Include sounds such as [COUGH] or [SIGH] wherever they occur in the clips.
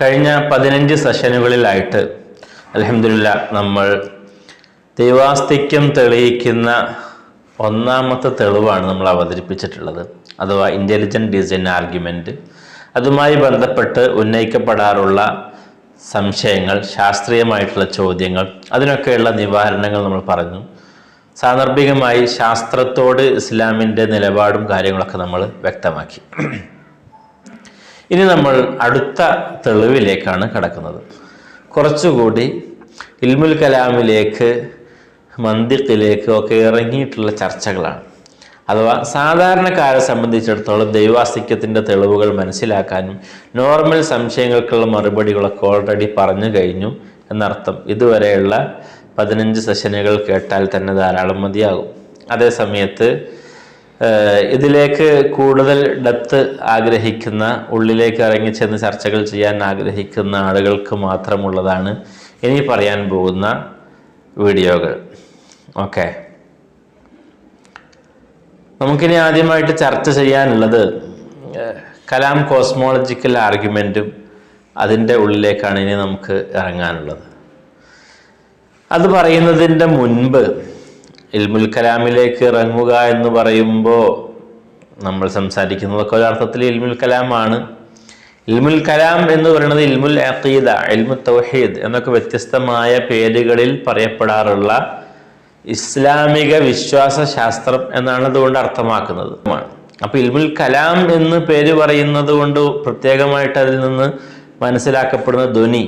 കഴിഞ്ഞ പതിനഞ്ച് സെഷനുകളിലായിട്ട് അലഹമില്ല നമ്മൾ ദൈവാസ്തിക്യം തെളിയിക്കുന്ന ഒന്നാമത്തെ തെളിവാണ് നമ്മൾ അവതരിപ്പിച്ചിട്ടുള്ളത്. അഥവാ ഇന്റലിജന്റ് ഡിസൈൻ ആർഗ്യുമെന്റ് അതുമായി ബന്ധപ്പെട്ട് ഉന്നയിക്കപ്പെടാറുള്ള സംശയങ്ങൾ ശാസ്ത്രീയമായിട്ടുള്ള ചോദ്യങ്ങൾ അതിനൊക്കെയുള്ള നിവാരണങ്ങൾ നമ്മൾ പറഞ്ഞു. സാന്ദർഭികമായി ശാസ്ത്രത്തോട് ഇസ്ലാമിന്റെ നിലപാടും കാര്യങ്ങളൊക്കെ നമ്മൾ വ്യക്തമാക്കി. ഇനി നമ്മൾ അടുത്ത തെളിവിലേക്കാണ് കടക്കുന്നത്. കുറച്ചുകൂടി ഇൽമുൽ കലാമിലേക്ക് മന്ദിത്തിലേക്ക് ഒക്കെ ഇറങ്ങിയിട്ടുള്ള ചർച്ചകളാണ്. അഥവാ സാധാരണക്കാരെ സംബന്ധിച്ചിടത്തോളം ദൈവാസ്തിക്യത്തിന്റെ തെളിവുകൾ മനസ്സിലാക്കാനും നോർമൽ സംശയങ്ങൾക്കുള്ള മറുപടികളൊക്കെ ഓൾറെഡി പറഞ്ഞു കഴിഞ്ഞു എന്നർത്ഥം. ഇതുവരെയുള്ള പതിനഞ്ച് സെഷനുകൾ കേട്ടാൽ തന്നെ ധാരാളം മതിയാകും. അതേ സമയത്ത് ഏഹ് ഇതിലേക്ക് കൂടുതൽ ഡെപ്ത് ആഗ്രഹിക്കുന്ന ഉള്ളിലേക്ക് ഇറങ്ങി ചെന്ന് ചർച്ചകൾ ചെയ്യാൻ ആഗ്രഹിക്കുന്ന ആളുകൾക്ക് മാത്രമുള്ളതാണ് ഇനി പറയാൻ പോകുന്ന വീഡിയോകൾ. ഓക്കെ. നമുക്കിനി ആദ്യമായിട്ട് ചർച്ച ചെയ്യാനുള്ളത് കലാം കോസ്മോളജിക്കൽ ആർഗ്യുമെന്റും അതിന്റെ ഉള്ളിലേക്കാണ് ഇനി നമുക്ക് ഇറങ്ങാനുള്ളത്. അത് പറയുന്നതിന്റെ മുൻപ് ഇൽമുൽ കലാമിലേക്ക് ഇറങ്ങുക എന്ന് പറയുമ്പോൾ നമ്മൾ സംസാരിക്കുന്നതൊക്കെ ഒരർത്ഥത്തിൽ ഇൽമുൽ കലാമാണ്. ഇൽമുൽ കലാം എന്ന് പറയുന്നത് ഇൽമുൽ അഖീദ ഇൽമുൽ തൗഹീദ് എന്നൊക്കെ വ്യത്യസ്തമായ പേരുകളിൽ പറയപ്പെടാറുള്ള ഇസ്ലാമിക വിശ്വാസ ശാസ്ത്രം എന്നാണ് അതുകൊണ്ട് അർത്ഥമാക്കുന്നത്. അപ്പൊ ഇൽമുൽ കലാം എന്ന് പേര് പറയുന്നത് കൊണ്ട് പ്രത്യേകമായിട്ട് അതിൽ നിന്ന് മനസ്സിലാക്കപ്പെടുന്ന ധ്വനി.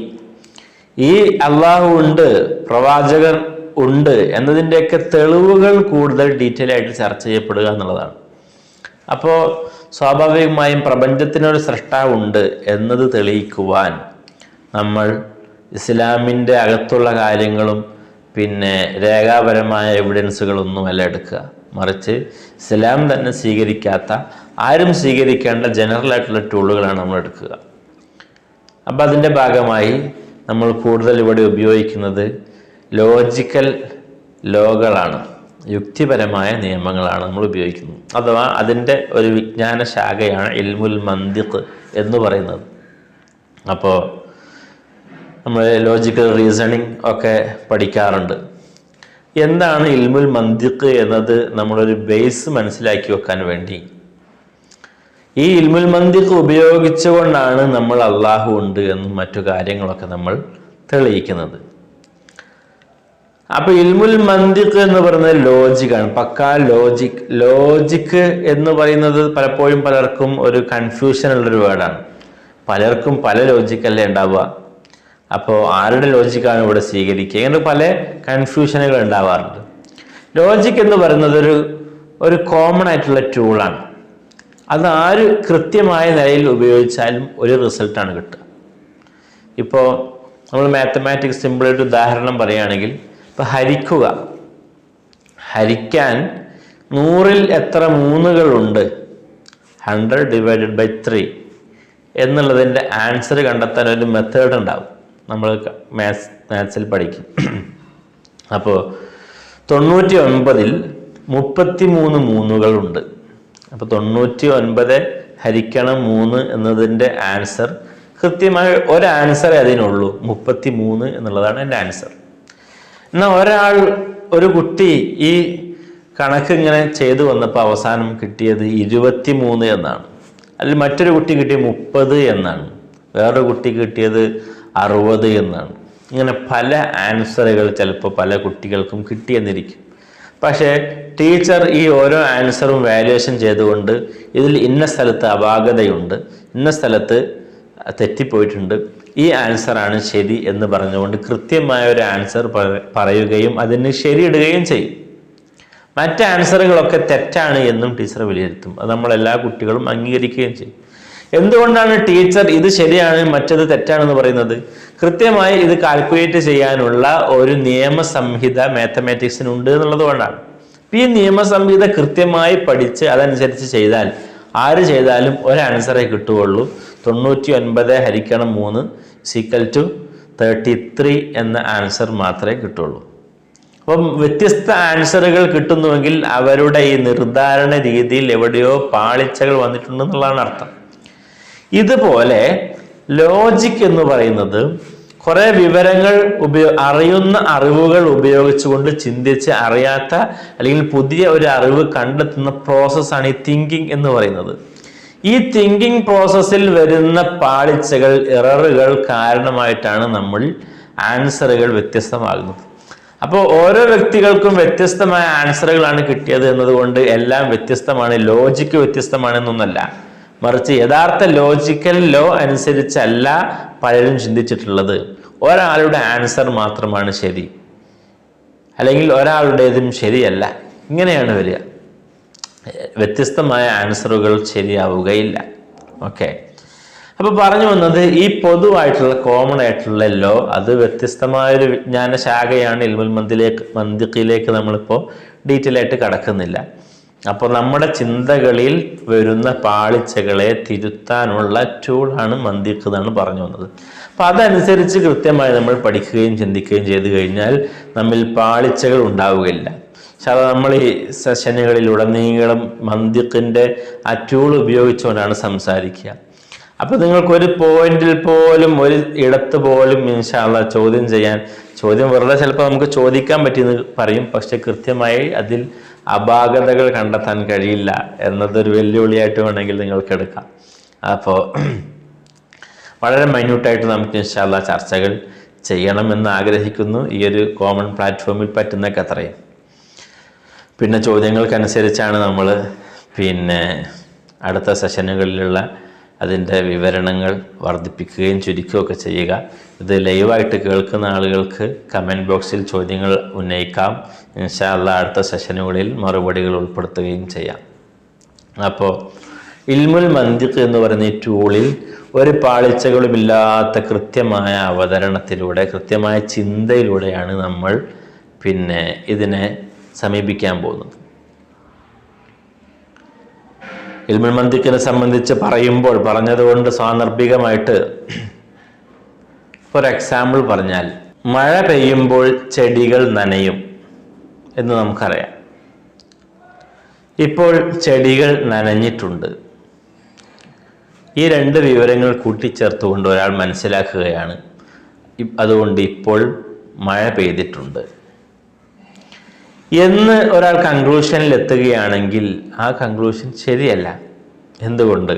ഈ അള്ളാഹു ഉണ്ട് പ്രവാചകർ ഉണ്ട് എന്നതിന്റെയൊക്കെ തെളിവുകൾ കൂടുതൽ ഡീറ്റെയിൽ ആയിട്ട് ചർച്ച ചെയ്യപ്പെടുക എന്നുള്ളതാണ്. അപ്പോൾ സ്വാഭാവികമായും പ്രപഞ്ചത്തിനൊരു സൃഷ്ടാവുണ്ട് എന്നത് തെളിയിക്കുവാൻ നമ്മൾ ഇസ്ലാമിന്റെ അകത്തുള്ള കാര്യങ്ങളും പിന്നെ രേഖാപരമായ എവിഡൻസുകളൊന്നുമല്ല എടുക്കുക. മറിച്ച് ഇസ്ലാം തന്നെ സ്വീകരിക്കാത്ത ആരും സ്വീകരിക്കേണ്ട ജനറൽ ആയിട്ടുള്ള ടൂളുകളാണ് നമ്മൾ എടുക്കുക. അപ്പം അതിന്റെ ഭാഗമായി നമ്മൾ കൂടുതൽ ഇവിടെ ഉപയോഗിക്കുന്നത് ലോജിക്കൽ ലോകളാണ്. യുക്തിപരമായ നിയമങ്ങളാണ് നമ്മൾ ഉപയോഗിക്കുന്നത്. അഥവാ അതിന്റെ ഒരു വിജ്ഞാന ശാഖയാണ് ഇൽമുൽ മന്ദിഖ് എന്ന് പറയുന്നത്. അപ്പോൾ നമ്മൾ ലോജിക്കൽ റീസണിങ് ഒക്കെ പഠിക്കാറുണ്ട്. എന്താണ് ഇൽമുൽ മന്ദിഖ് എന്നത് നമ്മളൊരു ബേസ് മനസ്സിലാക്കി വെക്കാൻ വേണ്ടി? ഈ ഇൽമുൽ മന്ദിഖ് ഉപയോഗിച്ചുകൊണ്ടാണ് നമ്മൾ അള്ളാഹു ഉണ്ട് എന്നും മറ്റു കാര്യങ്ങളൊക്കെ നമ്മൾ തെളിയിക്കുന്നത്. അപ്പൊ ഇൽമുൽ മന്ദിഖ് എന്ന് പറയുന്നത് ലോജിക്കാണ് പക്കാ ലോജിക് ലോജിക്ക് എന്ന് പറയുന്നത് പലപ്പോഴും പലർക്കും ഒരു കൺഫ്യൂഷൻ ഉള്ളൊരു വേർഡാണ് പലർക്കും പല ലോജിക്കല്ലേ ഉണ്ടാവുക. അപ്പോൾ ആരുടെ ലോജിക്കാണ് ഇവിടെ സ്വീകരിക്കുക? ഇങ്ങനെ പല കൺഫ്യൂഷനുകൾ ഉണ്ടാവാറുണ്ട്. ലോജിക് എന്ന് പറയുന്നത് ഒരു ഒരു കോമൺ ആയിട്ടുള്ള ടൂളാണ് അത് ആര് കൃത്യമായ നിലയിൽ ഉപയോഗിച്ചാലും ഒരു റിസൾട്ടാണ് കിട്ടുക. ഇപ്പോൾ നമ്മൾ മാത്തമാറ്റിക്സ് സിമ്പിളായിട്ട് ഉദാഹരണം പറയുകയാണെങ്കിൽ ഇപ്പോൾ ഹരിക്കുക. ഹരിക്കാൻ നൂറിൽ എത്ര മൂന്നുകളുണ്ട്? ഹൺഡ്രഡ് ഡിവൈഡഡ് ബൈ ത്രീ എന്നുള്ളതിന്റെ ആൻസർ കണ്ടെത്താൻ ഒരു മെത്തേഡ് ഉണ്ടാവും. നമ്മൾ മാത്സ് മാത്സിൽ പഠിക്കും. [CLEARS THROAT] അപ്പോൾ തൊണ്ണൂറ്റി ഒൻപതിൽ മുപ്പത്തി മൂന്ന് മൂന്നുകളുണ്ട്. അപ്പോൾ തൊണ്ണൂറ്റി ഒൻപത് ഹരിക്കണം മൂന്ന് എന്നതിന്റെ ആൻസർ കൃത്യമായ ഒരു ആൻസറേ അതിനുള്ളൂ. മുപ്പത്തി മൂന്ന് എന്നുള്ളതാണ് എന്റെ ആൻസർ എന്നാൽ ഒരാൾ ഒരു കുട്ടി ഈ കണക്ക് ഇങ്ങനെ ചെയ്തു വന്നപ്പോൾ അവസാനം കിട്ടിയത് ഇരുപത്തി മൂന്ന് എന്നാണ്. അതിൽ മറ്റൊരു കുട്ടി കിട്ടിയ മുപ്പത് എന്നാണ്. വേറൊരു കുട്ടി കിട്ടിയത് അറുപത് എന്നാണ്. ഇങ്ങനെ പല ആൻസറുകൾ ചിലപ്പോൾ പല കുട്ടികൾക്കും കിട്ടിയെന്നിരിക്കും. പക്ഷേ ടീച്ചർ ഈ ഓരോ ആൻസറും വാല്യുവേഷൻ ചെയ്തുകൊണ്ട് ഇതിൽ ഇന്ന സ്ഥലത്ത് അപാകതയുണ്ട് ഇന്ന സ്ഥലത്ത് തെറ്റിപ്പോയിട്ടുണ്ട്. ഈ ആൻസറാണ് ശരി എന്ന് പറഞ്ഞുകൊണ്ട് കൃത്യമായ ഒരു ആൻസർ പറയുകയും അതിന് ശരിയിടുകയും ചെയ്യും. മറ്റ് ആൻസറുകളൊക്കെ തെറ്റാണ് എന്നും ടീച്ചർ വിലയിരുത്തും. അത് നമ്മൾ എല്ലാ കുട്ടികളും അംഗീകരിക്കുകയും ചെയ്യും. എന്തുകൊണ്ടാണ് ടീച്ചർ ഇത് ശരിയാണ് മറ്റത് തെറ്റാണെന്ന് പറയുന്നത്? കൃത്യമായി ഇത് കാൽക്കുലേറ്റ് ചെയ്യാനുള്ള ഒരു നിയമസംഹിത മാത്തമാറ്റിക്സിനുണ്ട് എന്നുള്ളത് കൊണ്ടാണ്. ഈ നിയമസംഹിത കൃത്യമായി പഠിച്ച് അതനുസരിച്ച് ചെയ്താൽ ആര് ചെയ്താലും ഒരു ആൻസറേ കിട്ടുകയുള്ളൂ. തൊണ്ണൂറ്റി ഒൻപത് ഹരിക്കണം മൂന്ന് സീക്കൽ ടു തേർട്ടി ത്രീ എന്ന ആൻസർ മാത്രമേ കിട്ടുള്ളൂ. അപ്പം വ്യത്യസ്ത ആൻസറുകൾ കിട്ടുന്നുവെങ്കിൽ അവരുടെ ഈ നിർദ്ധാരണ രീതിയിൽ എവിടെയോ പാളിച്ചകൾ വന്നിട്ടുണ്ടെന്നുള്ളതാണ് അർത്ഥം. ഇതുപോലെ ലോജിക് എന്ന് പറയുന്നത് കുറെ വിവരങ്ങൾ ഉപയോ അറിയുന്ന അറിവുകൾ ഉപയോഗിച്ചുകൊണ്ട് ചിന്തിച്ച് അറിയാത്ത അല്ലെങ്കിൽ പുതിയ ഒരു അറിവ് കണ്ടെത്തുന്ന പ്രോസസ്സാണ് ഈ തിങ്കിങ് എന്ന് പറയുന്നത്. ഈ തിങ്കിങ് പ്രോസസ്സിൽ വരുന്ന പാളിച്ചകൾ എററുകൾ കാരണമായിട്ടാണ് നമ്മൾ ആൻസറുകൾ വ്യത്യസ്തമാകുന്നത്. അപ്പോൾ ഓരോ വ്യക്തികൾക്കും വ്യത്യസ്തമായ ആൻസറുകളാണ് കിട്ടിയത് എന്നതുകൊണ്ട് എല്ലാം വ്യത്യസ്തമാണ് ലോജിക്ക് വ്യത്യസ്തമാണെന്നൊന്നല്ല. മറിച്ച് യഥാർത്ഥ ലോജിക്കൽ ലോ അനുസരിച്ചല്ല പലരും ചിന്തിച്ചിട്ടുള്ളത്. ഒരാളുടെ ആൻസർ മാത്രമാണ് ശരി. അല്ലെങ്കിൽ ഒരാളുടേതും ശരിയല്ല. ഇങ്ങനെയാണ് വരിക. വ്യത്യസ്തമായ ആൻസറുകൾ ശരിയാവുകയില്ല. ഓക്കെ. അപ്പോൾ പറഞ്ഞു വന്നത് ഈ പൊതുവായിട്ടുള്ള കോമൺ ആയിട്ടുള്ള ലോ അത് വ്യത്യസ്തമായൊരു വിജ്ഞാന ശാഖയാണ് ഇൽമുൽ മന്ദിലേക്ക് മന്ദിക്കിലേക്ക് നമ്മളിപ്പോൾ ഡീറ്റെയിൽ ആയിട്ട് കടക്കുന്നില്ല. അപ്പോൾ നമ്മുടെ ചിന്തകളിൽ വരുന്ന പാളിച്ചകളെ തിരുത്താനുള്ള ടൂളാണ് മന്ദിക്ക് എന്നാണ് പറഞ്ഞു വന്നത്. അപ്പൊ അതനുസരിച്ച് കൃത്യമായി നമ്മൾ പഠിക്കുകയും ചിന്തിക്കുകയും ചെയ്തു കഴിഞ്ഞാൽ നമ്മിൽ പാളിച്ചകൾ ഉണ്ടാവുകയില്ല. അത് നമ്മൾ ഈ സെഷനുകളിൽ ഉടനീളം മന്ദിക്കിന്റെ ആ ടൂൾ ഉപയോഗിച്ചുകൊണ്ടാണ് സംസാരിക്കുക. അപ്പോൾ നിങ്ങൾക്ക് ഒരു പോയിന്റിൽ പോലും ഒരു ഇടത്ത് പോലും ഇൻഷാല്ല ചോദ്യം ചെയ്യാൻ ചോദ്യം വെറുതെ ചിലപ്പോൾ നമുക്ക് ചോദിക്കാൻ പറ്റിയെന്ന് പറയും. പക്ഷെ കൃത്യമായി അതിൽ അപാകതകൾ കണ്ടെത്താൻ കഴിയില്ല എന്നതൊരു വെല്ലുവിളിയായിട്ട് വേണമെങ്കിൽ നിങ്ങൾക്ക് എടുക്കാം. അപ്പോൾ [CLEARS THROAT] വളരെ മൈന്യൂട്ടായിട്ട് നമുക്ക് ഇൻഷാല്ല ചർച്ചകൾ ചെയ്യണമെന്ന് ആഗ്രഹിക്കുന്നു. ഈ ഒരു കോമൺ പ്ലാറ്റ്ഫോമിൽ പറ്റുന്നൊക്കെ അത്രയും. പിന്നെ ചോദ്യങ്ങൾക്കനുസരിച്ചാണ് നമ്മൾ പിന്നെ അടുത്ത സെഷനുകളിലുള്ള അതിന്റെ വിവരണങ്ങൾ വർദ്ധിപ്പിക്കുകയും ചുരുക്കുകയൊക്കെ ചെയ്യുക. ഇത് ലൈവായിട്ട് കേൾക്കുന്ന ആളുകൾക്ക് കമന്റ് ബോക്സിൽ ചോദ്യങ്ങൾ ഉന്നയിക്കാം. ഇൻഷാല്ല അടുത്ത സെഷനുകളിൽ മറുപടികൾ ഉൾപ്പെടുത്തുകയും ചെയ്യാം. അപ്പോൾ ഇൽമുൽ മന്ദിഖ് എന്ന് പറയുന്ന ഈ ടൂളിൽ ഒരു പാളിച്ചകളുമില്ലാത്ത കൃത്യമായ അവതരണത്തിലൂടെ കൃത്യമായ ചിന്തയിലൂടെയാണ് നമ്മൾ പിന്നെ ഇതിനെ സമീപിക്കാൻ പോകുന്നത്. ഇൽമുൽ മന്ദിക്കിനെ സംബന്ധിച്ച് പറയുമ്പോൾ പറഞ്ഞതുകൊണ്ട് സാന്ദർഭികമായിട്ട് ഫോർ എക്സാമ്പിൾ പറഞ്ഞാൽ മഴ പെയ്യുമ്പോൾ ചെടികൾ നനയും എന്ന് നമുക്കറിയാം. ഇപ്പോൾ ചെടികൾ നനഞ്ഞിട്ടുണ്ട്. ഈ രണ്ട് വിവരങ്ങൾ കൂട്ടിച്ചേർത്തുകൊണ്ട് ഒരാൾ മനസ്സിലാക്കുകയാണ്. അതുകൊണ്ട് ഇപ്പോൾ മഴ പെയ്തിട്ടുണ്ട്. എന്ന് ഒരാൾ കൺക്ലൂഷനിൽ എത്തുകയാണെങ്കിൽ ആ കൺക്ലൂഷൻ ശരിയല്ല. എന്തുകൊണ്ട്?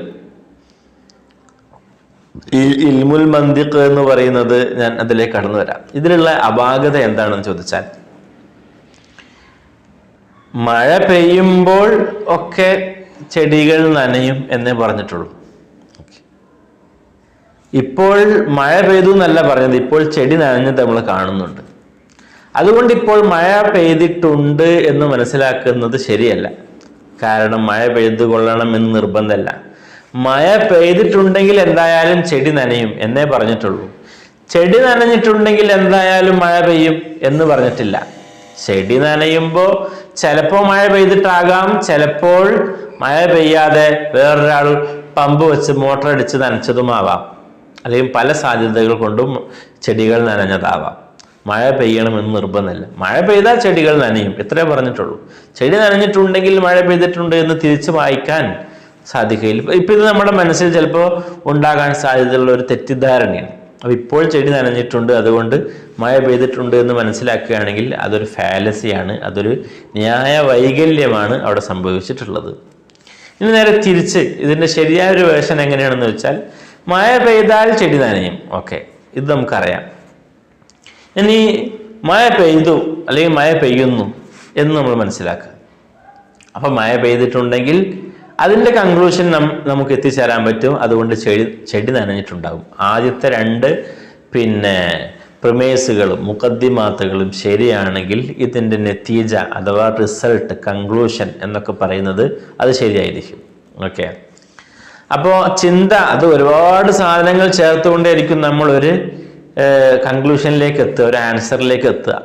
ഈ ഇൽമുൽ മന്ദിഖ് എന്ന് പറയുന്നത് ഞാൻ അതിലേക്ക് കടന്നു വരാം. ഇതിലുള്ള അപാകത എന്താണെന്ന് ചോദിച്ചാൽ മഴ പെയ്യുമ്പോൾ ഒക്കെ ചെടികൾ നനയും എന്നേ പറഞ്ഞിട്ടുള്ളൂ. ഇപ്പോൾ മഴ പെയ്തു എന്നല്ല പറഞ്ഞത് ഇപ്പോൾ ചെടി നനഞ്ഞത് നമ്മൾ കാണുന്നുണ്ട്. അതുകൊണ്ട് ഇപ്പോൾ മഴ പെയ്തിട്ടുണ്ട് എന്ന് മനസ്സിലാക്കുന്നത് ശരിയല്ല. കാരണം മഴ പെയ്തു കൊള്ളണം എന്ന് നിർബന്ധമല്ല. മഴ പെയ്തിട്ടുണ്ടെങ്കിൽ എന്തായാലും ചെടി നനയും എന്നേ പറഞ്ഞിട്ടുള്ളൂ. ചെടി നനഞ്ഞിട്ടുണ്ടെങ്കിൽ എന്തായാലും മഴ പെയ്യും എന്ന് പറഞ്ഞിട്ടില്ല. ചെടി നനയുമ്പോൾ ചിലപ്പോൾ മഴ പെയ്തിട്ടാകാം ചിലപ്പോൾ മഴ പെയ്യാതെ വേറൊരാൾ പമ്പ് വെച്ച് മോട്ടർ അടിച്ച് നനച്ചതുമാവാം. അല്ലെങ്കിൽ പല സാധ്യതകൾ കൊണ്ടും ചെടികൾ നനഞ്ഞതാവാം. മഴ പെയ്യണമെന്ന് നിർബന്ധമില്ല. മഴ പെയ്താൽ ചെടികൾ നനയും ഇത്രേ പറഞ്ഞിട്ടുള്ളൂ. ചെടി നനഞ്ഞിട്ടുണ്ടെങ്കിൽ മഴ പെയ്തിട്ടുണ്ട് എന്ന് തിരിച്ച് വായിക്കാൻ ഇപ്പൊ- ഇപ്പൊ ഇത് നമ്മുടെ മനസ്സിൽ ചിലപ്പോൾ ഉണ്ടാകാൻ സാധ്യതയുള്ള ഒരു തെറ്റിദ്ധാരണയാണ്. അപ്പോൾ ഇപ്പോൾ ചെടി നനഞ്ഞിട്ടുണ്ട് അതുകൊണ്ട് മഴ പെയ്തിട്ടുണ്ട് എന്ന് മനസ്സിലാക്കുകയാണെങ്കിൽ അതൊരു ഫാലസിയാണ് അതൊരു ന്യായ വൈകല്യമാണ് അവിടെ സംഭവിച്ചിട്ടുള്ളത്. ഇനി നേരെ തിരിച്ച് ഇതിന്റെ ശരിയായ ഒരു വേഷൻ എങ്ങനെയാണെന്ന് വെച്ചാൽ മഴ പെയ്താൽ ചെടി നനയും. ഓക്കെ ഇത് നമുക്കറിയാം. ഇനി മഴ പെയ്തു അല്ലെങ്കിൽ മഴ പെയ്യുന്നു എന്ന് നമ്മൾ മനസ്സിലാക്കുക. അപ്പൊ മഴ പെയ്തിട്ടുണ്ടെങ്കിൽ അതിന്റെ കൺക്ലൂഷൻ നമുക്ക് എത്തിച്ചേരാൻ പറ്റും. അതുകൊണ്ട് ചെടി ചെടി നനഞ്ഞിട്ടുണ്ടാകും. ആദ്യത്തെ രണ്ട് പിന്നെ പ്രമേസുകളും മുക്കദ്ദിമാത്തുകളും ശരിയാണെങ്കിൽ ഇതിന്റെ നെത്തീജ അഥവാ റിസൾട്ട് കൺക്ലൂഷൻ എന്നൊക്കെ പറയുന്നത് അത് ശരിയായിരിക്കും. ഓക്കെ അപ്പോൾ ചിന്ത അത് ഒരുപാട് സാധനങ്ങൾ ചേർത്തുകൊണ്ടേയിരിക്കും നമ്മൾ ഒരു കൺക്ലൂഷനിലേക്ക് എത്തുക ഒരു ആൻസറിലേക്ക് എത്തുക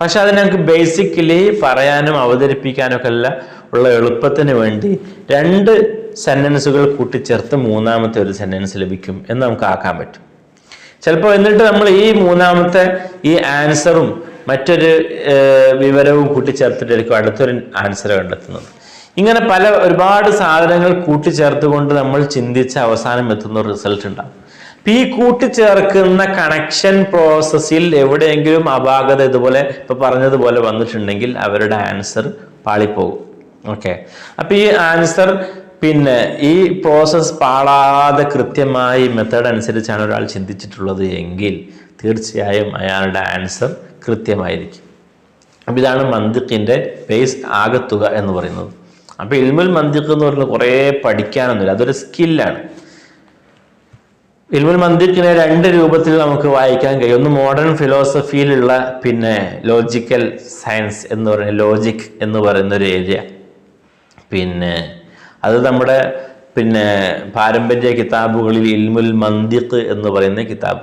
പക്ഷെ അത് ഞങ്ങൾക്ക് ബേസിക്കലി പറയാനും അവതരിപ്പിക്കാനും ഒക്കെ അല്ല ഉള്ള എളുപ്പത്തിന് വേണ്ടി രണ്ട് സെന്റൻസുകൾ കൂട്ടിച്ചേർത്ത് മൂന്നാമത്തെ ഒരു സെന്റൻസ് ലഭിക്കും എന്ന് നമുക്ക് ആക്കാൻ പറ്റും. ചിലപ്പോൾ എന്നിട്ട് നമ്മൾ ഈ മൂന്നാമത്തെ ഈ ആൻസറും മറ്റൊരു വിവരവും കൂട്ടിച്ചേർത്തിട്ടായിരിക്കും അടുത്തൊരു ആൻസർ കണ്ടെത്തുന്നത്. ഇങ്ങനെ പല ഒരുപാട് സാധനങ്ങൾ കൂട്ടിച്ചേർത്തുകൊണ്ട് നമ്മൾ ചിന്തിച്ച് അവസാനം എത്തുന്ന റിസൾട്ട് അപ്പൊ ഈ കൂട്ടിച്ചേർക്കുന്ന കണക്ഷൻ പ്രോസസ്സിൽ എവിടെയെങ്കിലും അപാകത ഇതുപോലെ ഇപ്പൊ പറഞ്ഞതുപോലെ വന്നിട്ടുണ്ടെങ്കിൽ അവരുടെ ആൻസർ പാളിപ്പോകും. ഓക്കെ അപ്പൊ ഈ ആൻസർ പിന്നെ ഈ പ്രോസസ് പാളാതെ കൃത്യമായി മെത്തേഡ് അനുസരിച്ചാണ് ഒരാൾ ചിന്തിച്ചിട്ടുള്ളത് എങ്കിൽ തീർച്ചയായും അയാളുടെ ആൻസർ കൃത്യമായിരിക്കും. അപ്പം ഇതാണ് മന്ദിക്കിന്റെ ബേസ് ആകത്തുക എന്ന് പറയുന്നത്. അപ്പോൾ ഇൽമുൽ മന്ദിക്ക് എന്ന് പറയുന്നത് കുറേ പഠിക്കാനൊന്നുമില്ല. അതൊരു സ്കില്ലാണ് ഇൽമുൽ മന്ദിക്കിനെ രണ്ട് രൂപത്തിൽ നമുക്ക് വായിക്കാൻ കഴിയും. ഒന്ന് മോഡേൺ ഫിലോസഫിയിലുള്ള പിന്നെ ലോജിക്കൽ സയൻസ് എന്ന് പറയുന്ന ലോജിക് എന്ന് പറയുന്ന ഒരു ഏരിയ പിന്നെ അത് നമ്മുടെ പിന്നെ പാരമ്പര്യ കിതാബുകളിൽ ഇൽമുൽ മന്ദിഖ് എന്ന് പറയുന്ന കിതാബ്.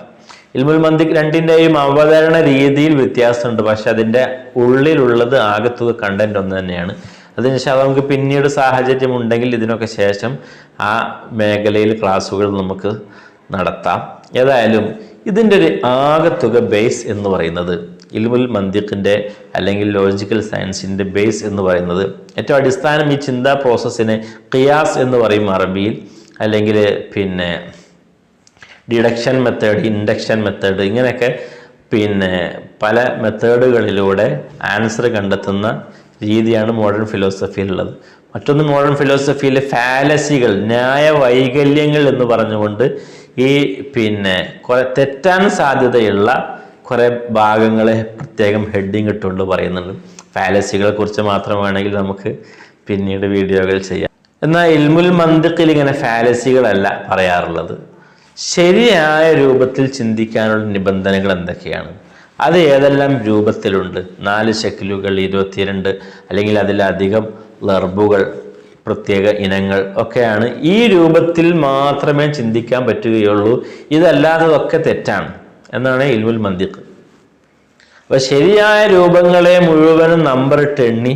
ഇൽമുൽ മന്ദിഖ് രണ്ടിന്റെയും അവതരണ രീതിയിൽ വ്യത്യാസമുണ്ട്. പക്ഷെ അതിന്റെ ഉള്ളിലുള്ളത് ആകത്തുക കണ്ടന്റ് ഒന്ന് തന്നെയാണ്. അതിനുശേഷം നമുക്ക് പിന്നീട് സാഹചര്യം ഉണ്ടെങ്കിൽ ഇതിനൊക്കെ ശേഷം ആ മേഖലയിൽ ക്ലാസ്സുകൾ നമുക്ക് നടത്താം. ഏതായാലും ഇതിന്റെ ഒരു ആകത്തുക ബേസ് എന്ന് പറയുന്നത് ഇൽമുൽ മന്ദിഖിന്റെ അല്ലെങ്കിൽ ലോജിക്കൽ സയൻസിന്റെ ബേസ് എന്ന് പറയുന്നത് ഏറ്റവും അടിസ്ഥാനം ഈ ചിന്താ പ്രോസസ്സിനെ ഖിയാസ് എന്ന് പറയും അറബിയിൽ. അല്ലെങ്കിൽ പിന്നെ ഡിഡക്ഷൻ മെത്തേഡ് ഇൻഡക്ഷൻ മെത്തേഡ് ഇങ്ങനെയൊക്കെ പിന്നെ പല മെത്തേഡുകളിലൂടെ ആൻസർ കണ്ടെത്തുന്ന രീതിയാണ് മോഡേൺ ഫിലോസഫിയിലുള്ളത് മറ്റൊന്ന് മോഡേൺ ഫിലോസഫിയിലെ ഫാലസികൾ ന്യായ വൈകല്യങ്ങൾ എന്ന് പറഞ്ഞുകൊണ്ട് ഈ പിന്നെ കുറെ തെറ്റാൻ സാധ്യതയുള്ള കുറെ ഭാഗങ്ങളെ പ്രത്യേകം ഹെഡിങ് ഇട്ടുകൊണ്ട് പറയുന്നുണ്ട്. ഫാലസികളെ കുറിച്ച് മാത്രം വേണമെങ്കിൽ നമുക്ക് പിന്നീട് വീഡിയോകൾ ചെയ്യാം. എന്നാൽ ഇൽമുൽ മന്ദിക്കിൽ ഇങ്ങനെ ഫാലസികളല്ല പറയാറുള്ളത്. ശരിയായ രൂപത്തിൽ ചിന്തിക്കാനുള്ള നിബന്ധനകൾ എന്തൊക്കെയാണ്? അത് ഏതെല്ലാം രൂപത്തിലുണ്ട്? നാല് ശക്കിലുകൾ ഇരുപത്തിരണ്ട് അല്ലെങ്കിൽ അതിലധികം ലർബുകൾ പ്രത്യേക ഇനങ്ങൾ ഒക്കെയാണ് ഈ രൂപത്തിൽ മാത്രമേ ചിന്തിക്കാൻ പറ്റുകയുള്ളൂ. ഇതല്ലാത്തതൊക്കെ തെറ്റാണ് എന്നാണ് ഇൽമുൽ മന്ദിഖ് അപ്പൊ ശരിയായ രൂപങ്ങളെ മുഴുവനും നമ്പറിട്ട് എണ്ണി.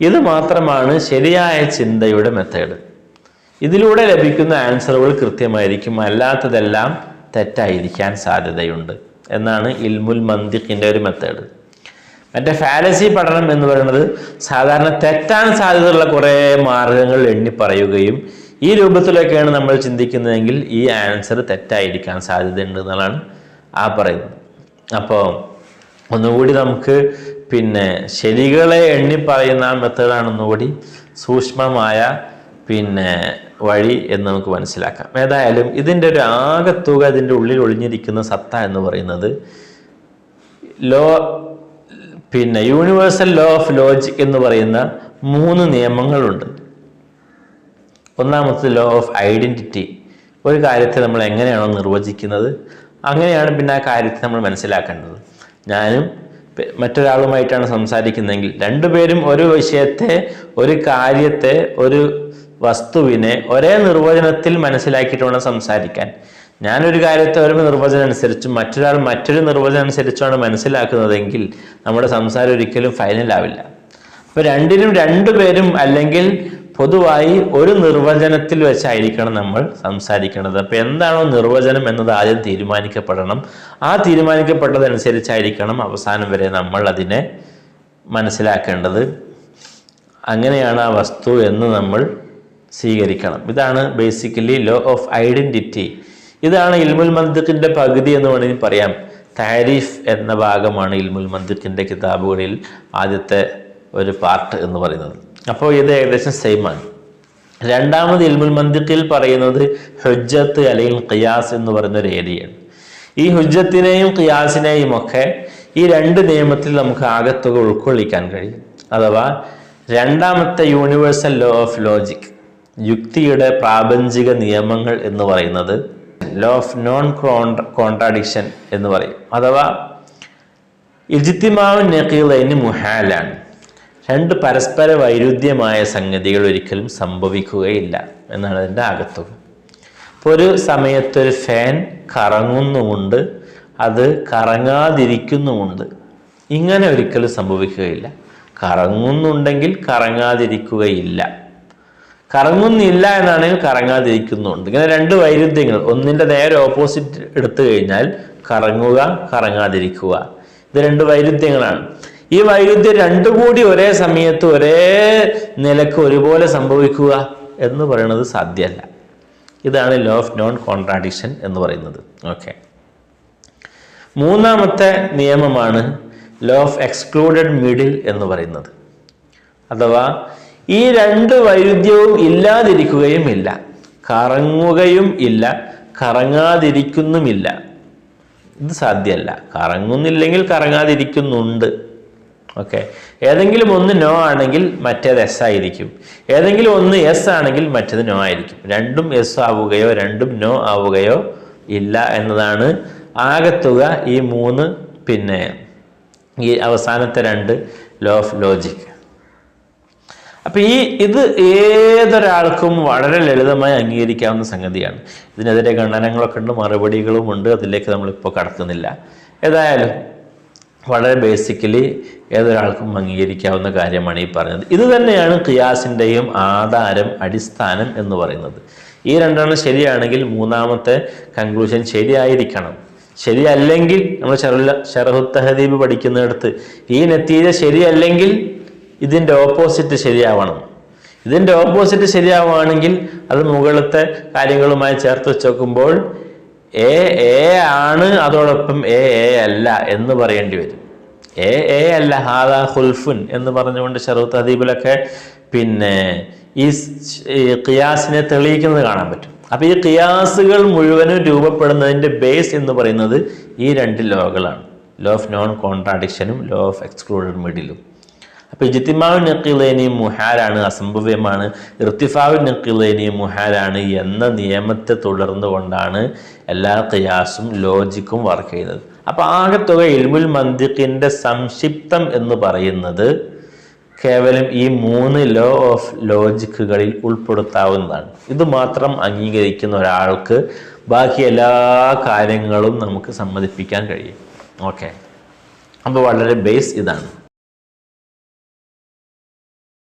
ഇത് മാത്രമാണ് ശരിയായ ചിന്തയുടെ മെത്തേഡ് ഇതിലൂടെ ലഭിക്കുന്ന ആൻസറുകൾ കൃത്യമായിരിക്കും. അല്ലാത്തതെല്ലാം തെറ്റായിരിക്കാൻ സാധ്യതയുണ്ട് എന്നാണ് ഇൽമുൽ മന്ദിഖിന്റെ ഒരു മെത്തേഡ് മറ്റേ ഫാലസി പഠനം എന്ന് പറയുന്നത് സാധാരണ തെറ്റാൻ സാധ്യതയുള്ള കുറേ മാർഗങ്ങൾ എണ്ണി പറയുകയും ഈ രൂപത്തിലൊക്കെയാണ് നമ്മൾ ചിന്തിക്കുന്നതെങ്കിൽ ഈ ആൻസർ തെറ്റായിരിക്കാൻ സാധ്യതയുണ്ട് എന്നുള്ളതാണ് ആ പറയുന്നത്. അപ്പോൾ ഒന്നുകൂടി നമുക്ക് പിന്നെ ശരികളെ എണ്ണി പറയുന്ന മെത്തേഡാണ് ഒന്നുകൂടി സൂക്ഷ്മമായ പിന്നെ വഴി എന്ന് നമുക്ക് മനസ്സിലാക്കാം. ഏതായാലും ഇതിന്റെ ഒരു ആകത്തുക ഇതിന്റെ ഉള്ളിൽ ഒളിഞ്ഞിരിക്കുന്ന സത്ത എന്ന് പറയുന്നത് ലോ പിന്നെ യൂണിവേഴ്സൽ ലോ ഓഫ് ലോജിക് എന്ന് പറയുന്ന മൂന്ന് നിയമങ്ങളുണ്ട്. ഒന്നാമത്തെ ലോ ഓഫ് ഐഡന്റിറ്റി ഒരു കാര്യത്തെ നമ്മൾ എങ്ങനെയാണോ നിർവചിക്കുന്നത് അങ്ങനെയാണ് പിന്നെ ആ കാര്യത്തെ നമ്മൾ മനസ്സിലാക്കേണ്ടത്. ഞാനും മറ്റൊരാളുമായിട്ടാണ് സംസാരിക്കുന്നതെങ്കിൽ രണ്ടുപേരും ഒരു വിഷയത്തെ ഒരു കാര്യത്തെ ഒരു വസ്തുവിനെ ഒരേ നിർവചനത്തിൽ മനസ്സിലാക്കിയിട്ട് വേണം സംസാരിക്കാൻ. ഞാനൊരു കാര്യത്തെ ഒരു നിർവചനം അനുസരിച്ചും മറ്റൊരാൾ മറ്റൊരു നിർവചനം അനുസരിച്ചാണ് മനസ്സിലാക്കുന്നതെങ്കിൽ നമ്മുടെ സംസാരം ഒരിക്കലും ഫൈനൽ ആവില്ല അപ്പൊ രണ്ടിനും രണ്ടു പേരും അല്ലെങ്കിൽ പൊതുവായി ഒരു നിർവചനത്തിൽ വെച്ചായിരിക്കണം നമ്മൾ സംസാരിക്കേണ്ടത്. അപ്പൊ എന്താണോ നിർവചനം എന്നത് ആദ്യം തീരുമാനിക്കപ്പെടണം. ആ തീരുമാനിക്കപ്പെട്ടതനുസരിച്ചായിരിക്കണം അവസാനം വരെ നമ്മൾ അതിനെ മനസ്സിലാക്കേണ്ടത്. അങ്ങനെയാണ് ആ വസ്തു എന്ന് നമ്മൾ സ്വീകരിക്കണം. ഇതാണ് ബേസിക്കലി ലോ ഓഫ് ഐഡന്റിറ്റി ഇതാണ് ഇൽമുൽ മന്ദിഖിന്റെ പകുതി എന്ന് വേണമെങ്കിൽ പറയാം. താരിഫ് എന്ന ഭാഗമാണ് ഇൽമുൽ മന്ദിഖിന്റെ കിതാബുകളിൽ ആദ്യത്തെ ഒരു പാർട്ട് എന്ന് പറയുന്നത്. അപ്പോൾ ഇത് ഏകദേശം സെയിം ആണ്. രണ്ടാമത് ഇൽമുൽ മന്ദിഖിൽ പറയുന്നത് ഹുജ്ജത്ത് അല്ലെങ്കിൽ ഖിയാസ് എന്ന് പറയുന്ന ഒരു ഏരിയയാണ് ഈ ഹുജ്ജത്തിനെയും ഖിയാസിനെയും ഒക്കെ ഈ രണ്ട് നിയമത്തിൽ നമുക്ക് ആകത്തുക ഉൾക്കൊള്ളിക്കാൻ കഴിയും. അഥവാ രണ്ടാമത്തെ യൂണിവേഴ്സൽ ലോ ഓഫ് ലോജിക് യുക്തിയുടെ പ്രാപഞ്ചിക നിയമങ്ങൾ എന്ന് പറയുന്നത് ലോ ഓഫ് നോൺ കോൺട്രാഡിക്ഷൻ എന്ന് പറയും. അഥവാ ഇജിത്തിമാവ് നഖീലൈന് മുഹാലാണ് രണ്ട് പരസ്പര വൈരുദ്ധ്യമായ സംഗതികൾ ഒരിക്കലും സംഭവിക്കുകയില്ല എന്നാണ് അതിന്റെ ആകത്തുക. ഇപ്പോൾ ഒരു സമയത്തൊരു ഫാൻ കറങ്ങുന്നുമുണ്ട് അത് കറങ്ങാതിരിക്കുന്നുമുണ്ട്. ഇങ്ങനെ ഒരിക്കലും സംഭവിക്കുകയില്ല. കറങ്ങുന്നുണ്ടെങ്കിൽ കറങ്ങാതിരിക്കുകയില്ല. കറങ്ങുന്നില്ല എന്നാണെങ്കിൽ കറങ്ങാതിരിക്കുന്നുണ്ട്. ഇങ്ങനെ രണ്ട് വൈരുദ്ധ്യങ്ങൾ. ഒന്നിന്റെ നേരെ ഓപ്പോസിറ്റ് എടുത്തു കഴിഞ്ഞാൽ കറങ്ങുക കറങ്ങാതിരിക്കുക. ഇത് രണ്ട് വൈരുദ്ധ്യങ്ങളാണ്. ഈ വൈരുദ്ധ്യം രണ്ടു കൂടി ഒരേ സമയത്ത് ഒരേ നിലയ്ക്ക് ഒരുപോലെ സംഭവിക്കുക എന്ന് പറയുന്നത് സാധ്യമല്ല. ഇതാണ് ലോ ഓഫ് നോൺ കോൺട്രാഡിക്ഷൻ എന്ന് പറയുന്നത്. ഓക്കെ മൂന്നാമത്തെ നിയമമാണ് ലോ ഓഫ് എക്സ്ക്ലൂഡഡ് മിഡിൽ എന്ന് പറയുന്നത്. അഥവാ ഈ രണ്ട് വൈരുദ്ധ്യവും ഇല്ലാതിരിക്കുകയും ഇല്ല കറങ്ങുകയും ഇല്ല. കറങ്ങാതിരിക്കുന്നുമില്ല. ഇത് സാധ്യമല്ല. കറങ്ങുന്നില്ലെങ്കിൽ കറങ്ങാതിരിക്കുന്നുണ്ട്. ഓക്കെ. ഏതെങ്കിലും ഒന്ന് നോ ആണെങ്കിൽ മറ്റേത് എസ് ആയിരിക്കും. ഏതെങ്കിലും ഒന്ന് എസ് ആണെങ്കിൽ മറ്റേത് നോ ആയിരിക്കും. രണ്ടും എസ് ആവുകയോ രണ്ടും നോ ആവുകയോ ഇല്ല എന്നതാണ് ആകത്തുക ഈ മൂന്ന് പിന്നെ ഈ അവസാനത്തെ രണ്ട് ലോ ഓഫ് ലോജിക്. അപ്പൊ ഈ ഇത് ഏതൊരാൾക്കും വളരെ ലളിതമായി അംഗീകരിക്കാവുന്ന സംഗതിയാണ്. ഇതിനെതിരെ ഖണ്ഡനങ്ങളൊക്കെ ഉണ്ട് മറുപടികളും ഉണ്ട് അതിലേക്ക് നമ്മളിപ്പോൾ കടക്കുന്നില്ല. ഏതായാലും വളരെ ബേസിക്കലി ഏതൊരാൾക്കും അംഗീകരിക്കാവുന്ന കാര്യമാണ് ഈ പറഞ്ഞത്. ഇത് തന്നെയാണ് ഖിയാസിന്റെയും ആധാരം അടിസ്ഥാനം എന്ന് പറയുന്നത്. ഈ രണ്ടെണ്ണം ശരിയാണെങ്കിൽ മൂന്നാമത്തെ കൺക്ലൂഷൻ ശരിയായിരിക്കണം. ശരിയല്ലെങ്കിൽ നമ്മൾ ഷെറുല്ല ഷെറഹുത്തഹദീബ് പഠിക്കുന്നിടത്ത് ഈ നത്തീജ ശരിയല്ലെങ്കിൽ ഇതിന്റെ ഓപ്പോസിറ്റ് ശരിയാവണം. ഇതിന്റെ ഓപ്പോസിറ്റ് ശരിയാവുകയാണെങ്കിൽ അത് മുകളിലത്തെ കാര്യങ്ങളുമായി ചേർത്ത് വെച്ച് നോക്കുമ്പോൾ എ എ ആണ് അതോടൊപ്പം എ എ അല്ല എന്ന് പറയേണ്ടി വരും. എ എ അല്ല ഹാദ ഹുൽഫുൻ എന്ന് പറഞ്ഞുകൊണ്ട് ഷറൂത്ത് അദീബിലൊക്കെ പിന്നെ ഈ ഖിയാസിനെ തെളിയിക്കുന്നത് കാണാൻ പറ്റും. അപ്പൊ ഈ ഖിയാസുകൾ മുഴുവനും രൂപപ്പെടുന്നതിന്റെ ബേസ് എന്ന് പറയുന്നത് ഈ രണ്ട് ലോകളാണ് ലോ ഓഫ് നോൺ കോൺട്രാഡിക്ഷനും ലോ ഓഫ് എക്സ്ക്ലൂഡഡ് മിഡിലും അപ്പൊ ഇജിത്തിമാവിൻ നക്കിലേനിയും മുഹാലാണ് അസംഭവ്യമാണ് ഇർത്തിഫാവിൻ നക്കിലേനിയും മുഹാലാണ് എന്ന നിയമത്തെ തുടർന്നുകൊണ്ടാണ് എല്ലാ കയാസും ലോജിക്കും വർക്ക് ചെയ്യുന്നത്. അപ്പൊ ആകെത്തുക ഇൽമുൽ മന്ദിഖിന്റെ സംക്ഷിപ്തം എന്ന് പറയുന്നത് കേവലം ഈ മൂന്ന് ലോ ഓഫ് ലോജിക്കുകളിൽ ഉൾപ്പെടുത്താവുന്നതാണ്. ഇത് മാത്രം അംഗീകരിക്കുന്ന ഒരാൾക്ക് ബാക്കി എല്ലാ കാര്യങ്ങളും നമുക്ക് സമ്മതിപ്പിക്കാൻ കഴിയും. ഓക്കെ. അപ്പോൾ വളരെ ബേസ് ഇതാണ്.